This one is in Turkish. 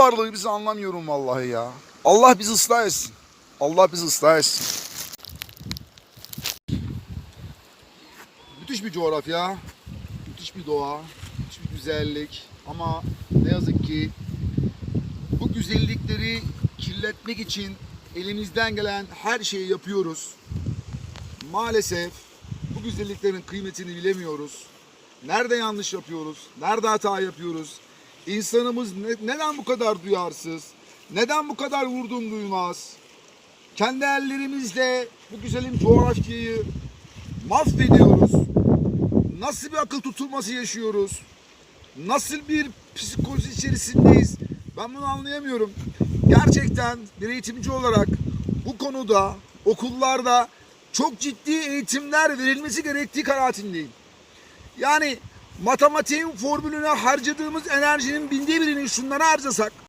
varlığı bizi anlamıyorum vallahi ya. Allah bizi ıslah etsin. Allah bizi ıslah etsin. Müthiş bir coğrafya, müthiş bir doğa, müthiş bir güzellik. Ama ne yazık ki bu güzellikleri kirletmek için elimizden gelen her şeyi yapıyoruz. Maalesef bu güzelliklerin kıymetini bilemiyoruz. Nerede yanlış yapıyoruz? Nerede hata yapıyoruz? İnsanımız ne- neden bu kadar duyarsız? Neden bu kadar vurdum duymaz? Kendi ellerimizle bu güzelim coğrafyayı mahvediyoruz. Nasıl bir akıl tutulması yaşıyoruz? Nasıl bir psikoloji içerisindeyiz? Ben bunu anlayamıyorum. Gerçekten bir eğitimci olarak bu konuda okullarda çok ciddi eğitimler verilmesi gerektiği kanaatindeyim. Yani matematiğin formülüne harcadığımız enerjinin binde birini şunlara harcasak